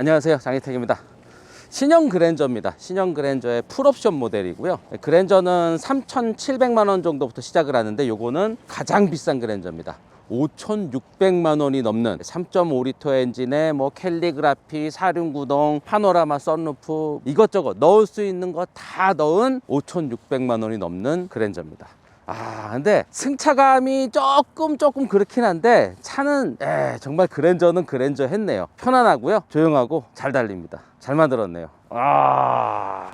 안녕하세요. 장희택입니다. 신형 그랜저입니다. 신형 그랜저의 풀옵션 모델이고요. 그랜저는 3,700만 원 정도부터 시작을 하는데 요거는 가장 비싼 그랜저입니다. 5,600만 원이 넘는 3.5리터 엔진에 뭐 캘리그라피, 사륜구동, 파노라마 썬루프 이것저것 넣을 수 있는 거 다 넣은 5,600만 원이 넘는 그랜저입니다. 아, 근데 승차감이 조금 조금 그렇긴 한데 차는 에, 정말 그랜저는 그랜저 했네요. 편안하고요. 조용하고 잘 달립니다. 잘 만들었네요. 아.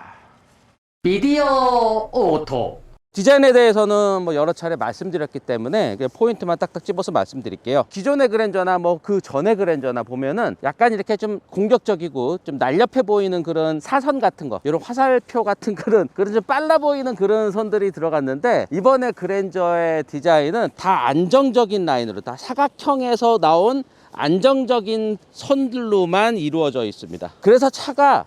비디오 오토 디자인에 대해서는 뭐 여러 차례 말씀드렸기 때문에 포인트만 딱딱 집어서 말씀드릴게요. 기존의 그랜저나 뭐 그 전의 그랜저나 보면은 약간 이렇게 좀 공격적이고 좀 날렵해 보이는 그런 사선 같은 거, 이런 화살표 같은 그런 그런 좀 빨라 보이는 그런 선들이 들어갔는데 이번에 그랜저의 디자인은 다 안정적인 라인으로 다 사각형에서 나온 안정적인 선들로만 이루어져 있습니다. 그래서 차가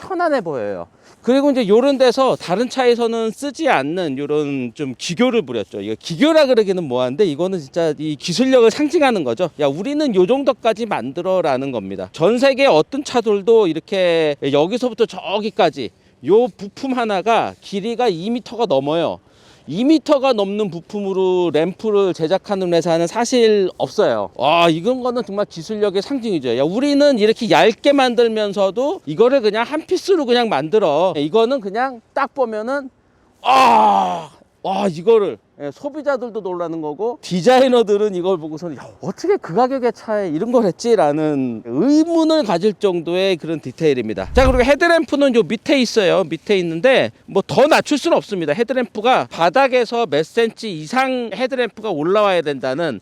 편안해 보여요. 그리고 이제 요런 데서 다른 차에서는 쓰지 않는 요런 좀 기교를 부렸죠. 이거 기교라 그러기는 뭐한데 이거는 진짜 이 기술력을 상징하는 거죠. 야, 우리는 요 정도까지 만들어라는 겁니다. 전 세계 어떤 차들도 이렇게 여기서부터 저기까지 요 부품 하나가 길이가 2m가 넘어요. 2m가 넘는 부품으로 램프를 제작하는 회사는 사실 없어요. 와, 이건 거는 정말 기술력의 상징이죠. 야, 우리는 이렇게 얇게 만들면서도 이거를 그냥 한 피스로 그냥 만들어. 이거는 그냥 딱 보면은 아, 와, 이거를 예, 소비자들도 놀라는 거고 디자이너들은 이걸 보고서는 야, 어떻게 그 가격의 차에 이런 걸 했지라는 의문을 가질 정도의 그런 디테일입니다. 자 그리고 헤드램프는 요 밑에 있어요. 밑에 있는데 뭐 더 낮출 수는 없습니다. 헤드램프가 바닥에서 몇 센치 이상 헤드램프가 올라와야 된다는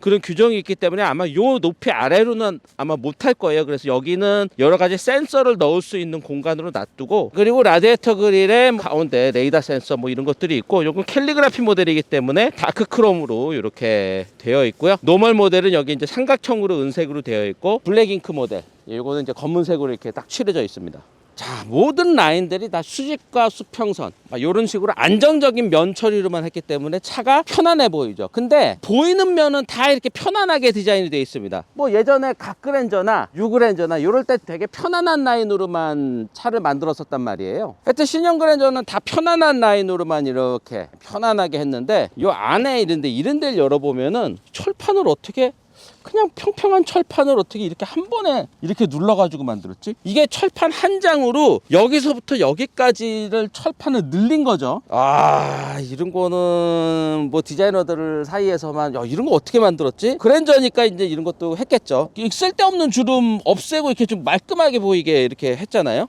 그런 규정이 있기 때문에 아마 요 높이 아래로는 아마 못할 거예요. 그래서 여기는 여러 가지 센서를 넣을 수 있는 공간으로 놔두고 그리고 라디에이터 그릴의 가운데 레이더 센서 뭐 이런 것들이 있고 요건 캘리그라피 모델이기 때문에 다크 크롬으로 이렇게 되어 있고요. 노멀 모델은 여기 이제 삼각형으로 은색으로 되어 있고 블랙 잉크 모델 요거는 이제 검은색으로 이렇게 딱 칠해져 있습니다. 자, 모든 라인들이 다 수직과 수평선 이런 식으로 안정적인 면 처리로만 했기 때문에 차가 편안해 보이죠. 근데 보이는 면은 다 이렇게 편안하게 디자인이 되어 있습니다. 뭐 예전에 각그랜저나 유그랜저나 이럴 때 되게 편안한 라인으로만 차를 만들었었단 말이에요. 하여튼 신형 그랜저는 다 편안한 라인으로만 이렇게 편안하게 했는데 요 안에 이런데 이런 데를 열어보면은 철판을 어떻게 그냥 평평한 철판을 어떻게 이렇게 한 번에 이렇게 눌러가지고 만들었지? 이게 철판 한 장으로 여기서부터 여기까지를 철판을 늘린 거죠. 아, 이런 거는 뭐 디자이너들 사이에서만 야, 이런 거 어떻게 만들었지? 그랜저니까 이제 이런 것도 했겠죠. 이 쓸데없는 주름 없애고 이렇게 좀 말끔하게 보이게 이렇게 했잖아요.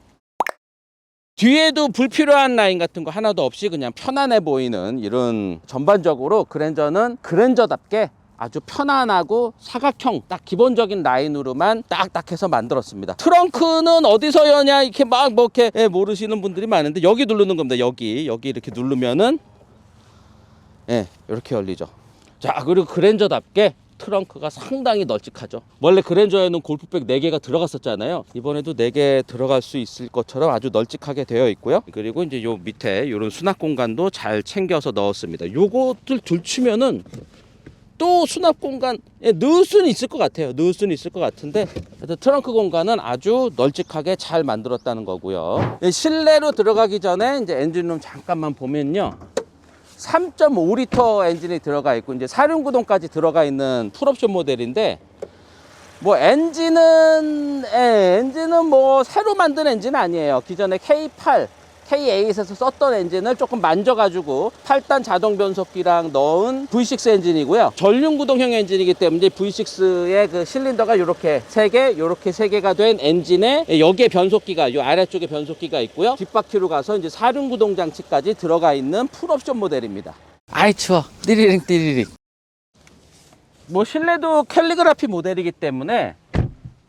뒤에도 불필요한 라인 같은 거 하나도 없이 그냥 편안해 보이는 이런 전반적으로 그랜저는 그랜저답게 아주 편안하고 사각형 딱 기본적인 라인으로만 딱딱해서 만들었습니다. 트렁크는 어디서 여냐 이렇게 막 뭐 이렇게 예, 모르시는 분들이 많은데 여기 누르는 겁니다. 여기 여기 이렇게 누르면은 예 이렇게 열리죠. 자 그리고 그랜저답게 트렁크가 상당히 널찍하죠. 원래 그랜저에는 골프백 4개가 들어갔었잖아요. 이번에도 4개 들어갈 수 있을 것처럼 아주 널찍하게 되어 있고요. 그리고 이제 요 밑에 이런 수납 공간도 잘 챙겨서 넣었습니다. 요것들 들추면은 또 수납 공간 에 넣을 수는 있을 것 같아요. 넣을 수는 있을 것 같은데 트렁크 공간은 아주 널찍하게 잘 만들었다는 거고요. 예, 실내로 들어가기 전에 이제 엔진룸 잠깐만 보면요. 3.5리터 엔진이 들어가 있고 이제 사륜구동까지 들어가 있는 풀옵션 모델인데 뭐 엔진은 예, 엔진은 뭐 새로 만든 엔진 아니에요. 기존에 K8 K8에서 썼던 엔진을 조금 만져가지고 8단 자동 변속기랑 넣은 V6 엔진이고요. 전륜 구동형 엔진이기 때문에 V6의 그 실린더가 이렇게 세 개, 이렇게 세 개가 된 엔진에 여기에 변속기가 이 아래쪽에 변속기가 있고요. 뒷바퀴로 가서 이제 사륜 구동 장치까지 들어가 있는 풀옵션 모델입니다. 아이 추워. 띠리링 띠리링. 뭐 실내도 캘리그라피 모델이기 때문에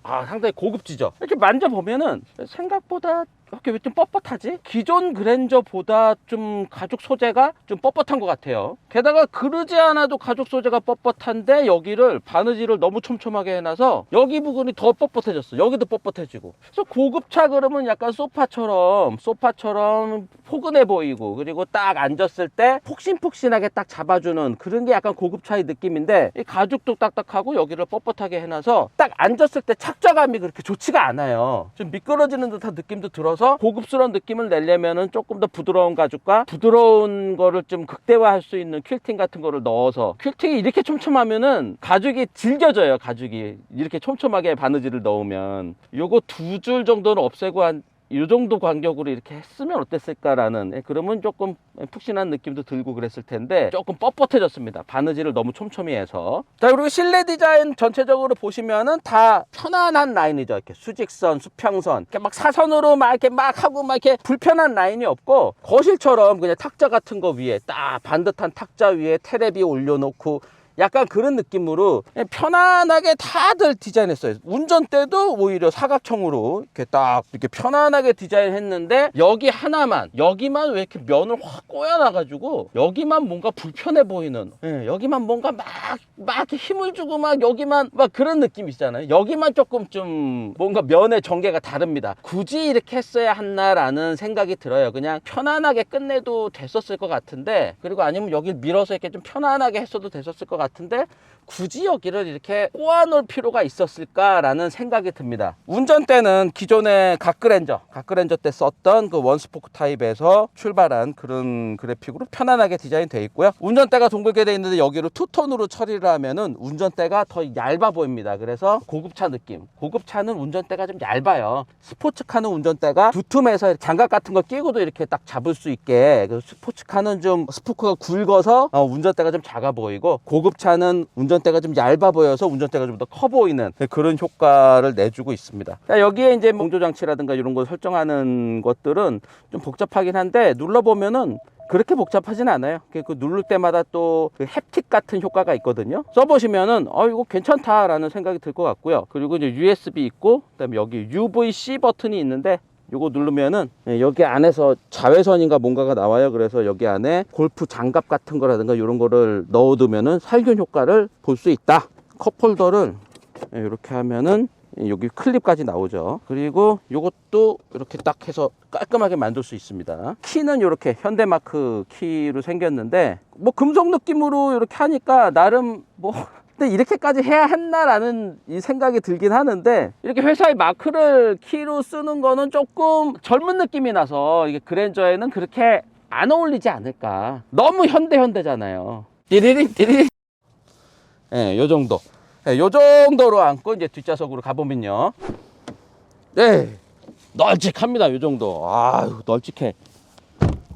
아 상당히 고급지죠. 이렇게 만져보면은 생각보다 이렇게 왜 좀 뻣뻣하지? 기존 그랜저보다 좀 가죽 소재가 좀 뻣뻣한 것 같아요. 게다가 그러지 않아도 가죽 소재가 뻣뻣한데 여기를 바느질을 너무 촘촘하게 해놔서 여기 부분이 더 뻣뻣해졌어. 여기도 뻣뻣해지고. 그래서 고급차 그러면 약간 소파처럼 소파처럼 포근해 보이고 그리고 딱 앉았을 때 폭신폭신하게 딱 잡아주는 그런 게 약간 고급차의 느낌인데 이 가죽도 딱딱하고 여기를 뻣뻣하게 해놔서 딱 앉았을 때 착좌감이 그렇게 좋지가 않아요. 좀 미끄러지는 듯한 느낌도 들어서 고급스러운 느낌을 내려면은 조금 더 부드러운 가죽과 부드러운 거를 좀 극대화할 수 있는 퀼팅 같은 거를 넣어서 퀼팅이 이렇게 촘촘하면은 가죽이 질겨져요. 가죽이 이렇게 촘촘하게 바느질을 넣으면 요거 두 줄 정도는 없애고 한 이 정도 간격으로 이렇게 했으면 어땠을까라는 예, 그러면 조금 푹신한 느낌도 들고 그랬을 텐데 조금 뻣뻣해졌습니다. 바느질을 너무 촘촘히 해서. 자 그리고 실내 디자인 전체적으로 보시면은 다 편안한 라인이죠. 이렇게 수직선 수평선. 이렇게 막 사선으로 막 이렇게 막 하고 막 이렇게 불편한 라인이 없고 거실처럼 그냥 탁자 같은 거 위에 딱 반듯한 탁자 위에 테레비 올려놓고 약간 그런 느낌으로 편안하게 다들 디자인했어요. 운전대도 오히려 사각형으로 이렇게 딱 이렇게 편안하게 디자인했는데 여기 하나만 여기만 왜 이렇게 면을 확 꼬여놔가지고 여기만 뭔가 불편해 보이는 예, 여기만 뭔가 막 막 힘을 주고 막 여기만 막 그런 느낌이잖아요. 여기만 조금 좀 뭔가 면의 전개가 다릅니다. 굳이 이렇게 했어야 했나라는 생각이 들어요. 그냥 편안하게 끝내도 됐었을 것 같은데 그리고 아니면 여기 밀어서 이렇게 좀 편안하게 했어도 됐었을 것 같은데 굳이 여기를 이렇게 꼬아놓을 필요가 있었을까라는 생각이 듭니다. 운전대는 기존의 각그랜저, 각그랜저 때 썼던 그 원스포크 타입에서 출발한 그런 그래픽으로 편안하게 디자인되어 있고요. 운전대가 동글게 되어 있는데 여기로 투톤으로 처리를 하면은 운전대가 더 얇아 보입니다. 그래서 고급차 느낌. 고급차는 운전대가 좀 얇아요. 스포츠카는 운전대가 두툼해서 장갑 같은 거 끼고도 이렇게 딱 잡을 수 있게. 그래서 스포츠카는 좀 스포크가 굵어서 어, 운전대가 좀 작아 보이고 고급 차는 운전대가 좀 얇아 보여서 운전대가 좀 더 커 보이는 그런 효과를 내주고 있습니다. 자, 여기에 이제 공조 장치라든가 이런 걸 설정하는 것들은 좀 복잡하긴 한데 눌러 보면은 그렇게 복잡하진 않아요. 그 누를 때마다 또 그 햅틱 같은 효과가 있거든요. 써보시면은 어 이거 괜찮다라는 생각이 들 것 같고요. 그리고 이제 USB 있고 그다음에 여기 UVC 버튼이 있는데 요거 누르면은 예, 여기 안에서 자외선인가 뭔가가 나와요. 그래서 여기 안에 골프 장갑 같은 거라든가 이런 거를 넣어두면은 살균 효과를 볼 수 있다. 컵홀더를 예, 이렇게 하면은 여기 클립까지 나오죠. 그리고 이것도 이렇게 딱 해서 깔끔하게 만들 수 있습니다. 키는 이렇게 현대마크 키로 생겼는데 뭐 금속 느낌으로 이렇게 하니까 나름 뭐 근데 이렇게까지 해야 했나라는 이 생각이 들긴 하는데 이렇게 회사의 마크를 키로 쓰는 거는 조금 젊은 느낌이 나서 이게 그랜저에는 그렇게 안 어울리지 않을까. 너무 현대 현대잖아요. 띠리리 띠리리. 예, 요 정도. 예, 요 정도로 안고 이제 뒷좌석으로 가보면요. 네. 널찍합니다. 요 정도. 아유, 널찍해.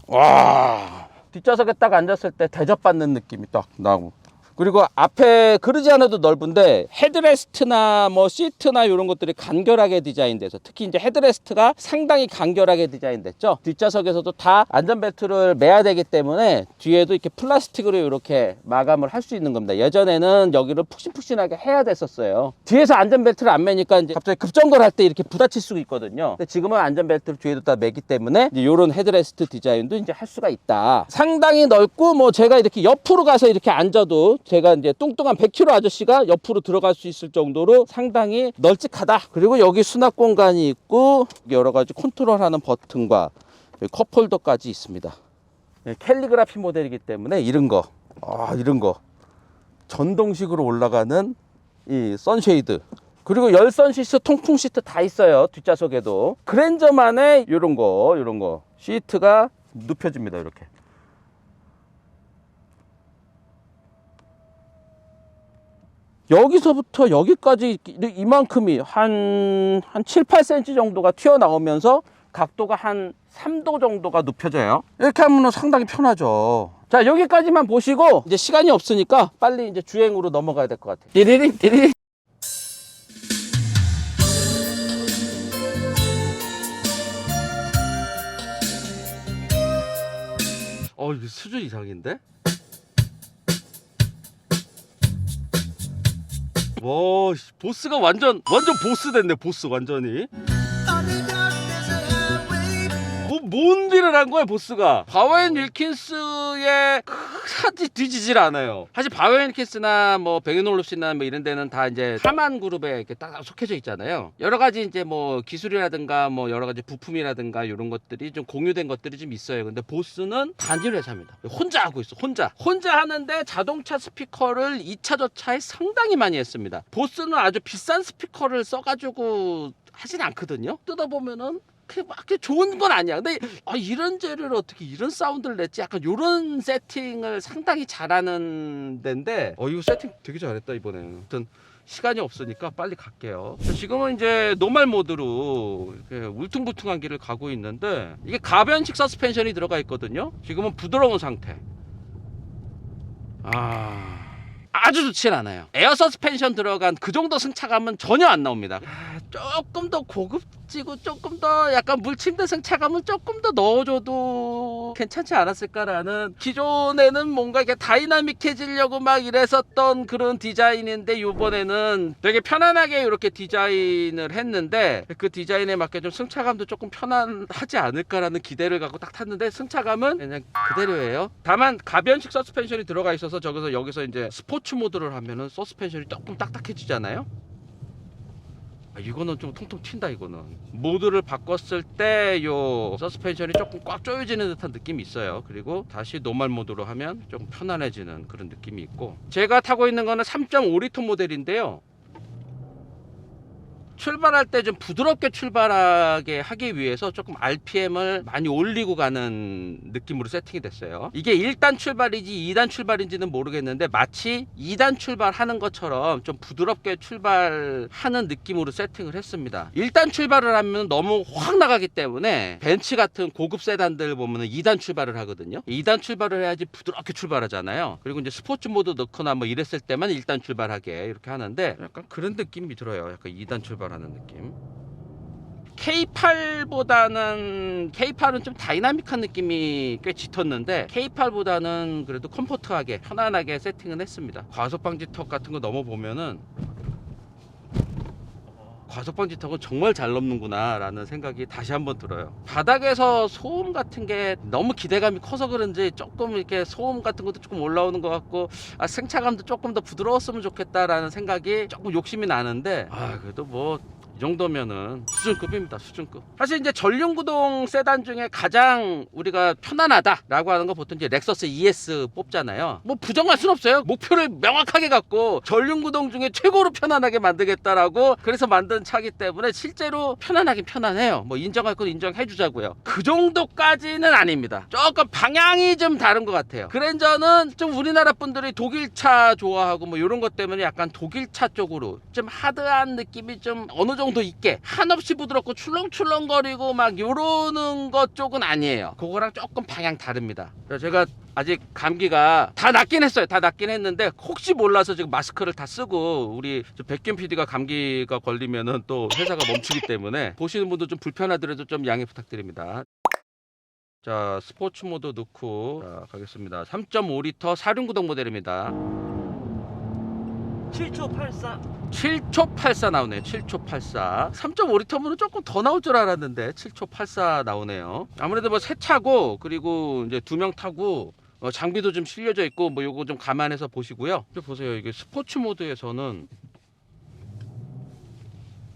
와. 뒷좌석에 딱 앉았을 때 대접받는 느낌이 딱 나고. 그리고 앞에 그러지 않아도 넓은데 헤드레스트나 뭐 시트나 이런 것들이 간결하게 디자인돼서 특히 이제 헤드레스트가 상당히 간결하게 디자인됐죠. 뒷좌석에서도 다 안전벨트를 매야 되기 때문에 뒤에도 이렇게 플라스틱으로 이렇게 마감을 할 수 있는 겁니다. 예전에는 여기를 푹신푹신하게 해야 됐었어요. 뒤에서 안전벨트를 안 매니까 이제 갑자기 급정거를 할 때 이렇게 부딪힐 수 있거든요. 근데 지금은 안전벨트를 뒤에도 다 매기 때문에 이런 헤드레스트 디자인도 이제 할 수가 있다. 상당히 넓고 뭐 제가 이렇게 옆으로 가서 이렇게 앉아도 제가 이제 뚱뚱한 100kg 아저씨가 옆으로 들어갈 수 있을 정도로 상당히 널찍하다. 그리고 여기 수납 공간이 있고 여러 가지 컨트롤하는 버튼과 컵홀더까지 있습니다. 예, 캘리그라피 모델이기 때문에 이런 거, 아 이런 거 전동식으로 올라가는 이 선쉐이드. 그리고 열선 시트, 통풍 시트 다 있어요. 뒷좌석에도. 그랜저만의 이런 거, 이런 거. 시트가 눕혀집니다. 이렇게. 여기서부터 여기까지 이만큼이 한, 한 7, 8cm 정도가 튀어나오면서 각도가 한 3도 정도가 눕혀져요. 이렇게 하면 상당히 편하죠. 자, 여기까지만 보시고 이제 시간이 없으니까 빨리 이제 주행으로 넘어가야 될 것 같아요. 띠리리, 띠리리. 어, 이거 수준 이상인데? 와, 씨, 보스가 완전 완전 보스 됐네. 보스 완전히. 뭔 일을 한 거야 보스가. 바웬 윌킨스의 사지 뒤지질 않아요. 사실 바웬 윌킨스나 뭐 베그놀롭스나 뭐 이런 데는 다 이제 하만 그룹에 이렇게 딱 속해져 있잖아요. 여러 가지 이제 뭐 기술이라든가 뭐 여러 가지 부품이라든가 이런 것들이 좀 공유된 것들이 좀 있어요. 근데 보스는 단일 회사입니다. 혼자 하고 있어 혼자. 혼자 하는데 자동차 스피커를 2차 저차에 상당히 많이 했습니다. 보스는 아주 비싼 스피커를 써가지고 하진 않거든요. 뜯어보면은 그게 막 좋은 건 아니야. 근데 아, 이런 재료를 어떻게 이런 사운드를 냈지? 약간 이런 세팅을 상당히 잘하는 데인데 어 이거 세팅 되게 잘했다 이번에. 아무튼 시간이 없으니까 빨리 갈게요. 지금은 이제 노말 모드로 울퉁불퉁한 길을 가고 있는데 이게 가변식 서스펜션이 들어가 있거든요. 지금은 부드러운 상태. 아. 아주 좋진 않아요. 에어 서스펜션 들어간 그 정도 승차감은 전혀 안 나옵니다. 아, 조금 더 고급지고 조금 더 약간 물침대 승차감을 조금 더 넣어줘도 괜찮지 않았을까라는 기존에는 뭔가 이렇게 다이나믹해지려고 막 이랬었던 그런 디자인인데 이번에는 되게 편안하게 이렇게 디자인을 했는데 그 디자인에 맞게 좀 승차감도 조금 편안하지 않을까라는 기대를 갖고 딱 탔는데 승차감은 그냥 그대로예요. 다만 가변식 서스펜션이 들어가 있어서 저기서 여기서 이제 스포츠 모드를 하면은 서스펜션이 조금 딱딱해지잖아요. 아, 이거는 좀 통통 튄다 이거는. 모드를 바꿨을 때 요 서스펜션이 조금 꽉 조여지는 듯한 느낌이 있어요. 그리고 다시 노멀 모드로 하면 조금 편안해지는 그런 느낌이 있고. 제가 타고 있는 거는 3.5리터 모델인데요 출발할 때 좀 부드럽게 출발하게 하기 위해서 조금 RPM을 많이 올리고 가는 느낌으로 세팅이 됐어요. 이게 1단 출발이지 2단 출발인지는 모르겠는데 마치 2단 출발하는 것처럼 좀 부드럽게 출발하는 느낌으로 세팅을 했습니다. 1단 출발을 하면 너무 확 나가기 때문에 벤츠 같은 고급 세단들 보면은 2단 출발을 하거든요. 2단 출발을 해야지 부드럽게 출발하잖아요. 그리고 이제 스포츠 모드 넣거나 뭐 이랬을 때만 1단 출발하게 이렇게 하는데 약간 그런 느낌이 들어요. 약간 2단 출발 하는 느낌. K8보다는 K8은 좀 다이나믹한 느낌이 꽤 짙었는데 K8보다는 그래도 컴포트하게 편안하게 세팅은 했습니다. 과속 방지 턱 같은 거 넘어 보면은 과속 방지 턱은 정말 잘 넘는구나 라는 생각이 다시 한번 들어요. 바닥에서 소음 같은 게 너무 기대감이 커서 그런지 조금 이렇게 소음 같은 것도 조금 올라오는 것 같고 아, 승차감도 조금 더 부드러웠으면 좋겠다라는 생각이 조금 욕심이 나는데 아 그래도 뭐 이 정도면은 수준급입니다. 수준급. 사실 이제 전륜구동 세단 중에 가장 우리가 편안하다라고 하는 거 보통 이제 렉서스 ES 뽑잖아요. 뭐 부정할 순 없어요. 목표를 명확하게 갖고 전륜구동 중에 최고로 편안하게 만들겠다라고 그래서 만든 차기 때문에 실제로 편안하긴 편안해요. 뭐 인정할 건 인정해 주자고요. 그 정도까지는 아닙니다. 조금 방향이 좀 다른 것 같아요. 그랜저는 좀 우리나라 분들이 독일 차 좋아하고 뭐 이런 것 때문에 약간 독일 차 쪽으로 좀 하드한 느낌이 좀 어느 정도 있게 한없이 부드럽고 출렁출렁거리고 막 요러는 것 쪽은 아니에요. 그거랑 조금 방향 다릅니다. 제가 아직 감기가 다 낫긴 했어요. 다 낫긴 했는데 혹시 몰라서 지금 마스크를 다 쓰고 우리 저 백균 PD가 감기가 걸리면은 또 회사가 멈추기 때문에 보시는 분도 좀 불편하더라도 좀 양해 부탁드립니다. 자 스포츠 모드 넣고 자, 가겠습니다. 3.5리터 사륜구동 모델입니다. 7초 84 7초 84 나오네요. 7초 84. 3.5리터면 조금 더 나올 줄 알았는데 7초 84 나오네요. 아무래도 뭐 새 차고 그리고 이제 두 명 타고 어, 장비도 좀 실려져 있고 뭐 요거 좀 감안해서 보시고요. 이거 보세요. 이게 스포츠 모드에서는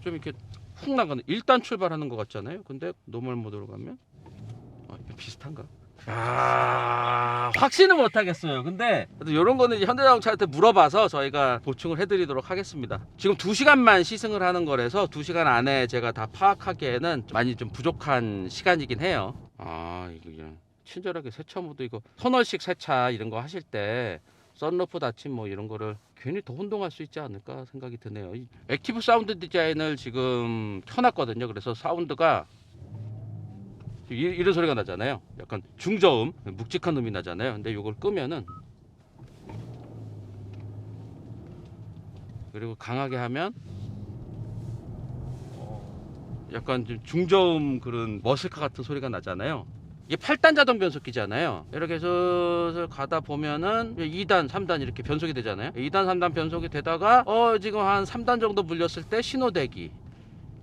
좀 이렇게 훅 나가는 일단 출발하는 것 같잖아요. 근데 노멀 모드로 가면 아, 이게 비슷한가? 아, 확신은 못하겠어요. 근데 이런 거는 현대자동차한테 물어봐서 저희가 보충을 해드리도록 하겠습니다. 지금 2 시간만 시승을 하는 거라서 2 시간 안에 제가 다 파악하기에는 많이 좀 부족한 시간이긴 해요. 아, 이거 그냥 친절하게 세차 모드 이거 터널식 세차 이런 거 하실 때 썬루프 닫힘 뭐 이런 거를 괜히 더 혼동할 수 있지 않을까 생각이 드네요. 이 액티브 사운드 디자인을 지금 켜놨거든요. 그래서 사운드가 이- 이런 소리가 나잖아요. 약간 중저음, 묵직한 음이 나잖아요. 근데 이걸 끄면은 그리고 강하게 하면 약간 좀 중저음 그런 머슬카 같은 소리가 나잖아요. 이게 8단 자동 변속기잖아요. 이렇게 슬슬 가다 보면은 2단, 3단 이렇게 변속이 되잖아요. 2단, 3단 변속이 되다가 어 지금 한 3단 정도 물렸을 때 신호 대기.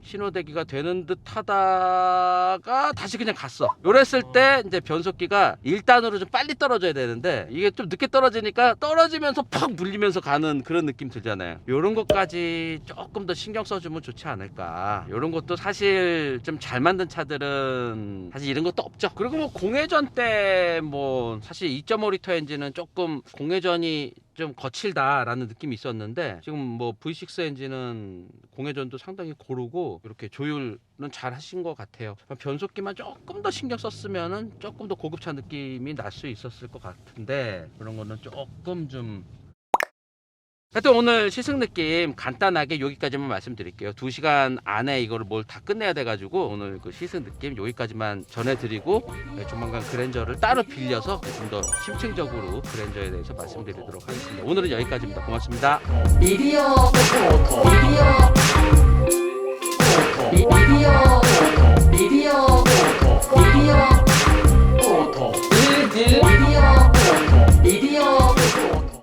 신호대기가 되는 듯 하다가 다시 그냥 갔어. 요랬을 때 이제 변속기가 1단으로 좀 빨리 떨어져야 되는데 이게 좀 늦게 떨어지니까 떨어지면서 팍 물리면서 가는 그런 느낌 들잖아요. 요런 것까지 조금 더 신경 써주면 좋지 않을까. 요런 것도 사실 좀 잘 만든 차들은 사실 이런 것도 없죠. 그리고 뭐 공회전 때 뭐 사실 2.5리터 엔진은 조금 공회전이 좀 거칠다라는 느낌이 있었는데 지금 뭐 V6 엔진은 공회전도 상당히 고르고 이렇게 조율은 잘 하신 것 같아요. 변속기만 조금 더 신경 썼으면은 조금 더 고급차 느낌이 날 수 있었을 것 같은데 그런 거는 조금 좀 하여튼 오늘 시승 느낌 간단하게 여기까지만 말씀드릴게요. 2시간 안에 이거를 뭘 다 끝내야 돼가지고 오늘 그 시승 느낌 여기까지만 전해드리고 네, 조만간 그랜저를 따로 빌려서 그 좀더 심층적으로 그랜저에 대해서 말씀드리도록 하겠습니다. 오늘은 여기까지입니다. 고맙습니다. 미디어 미디어 미디어 미디어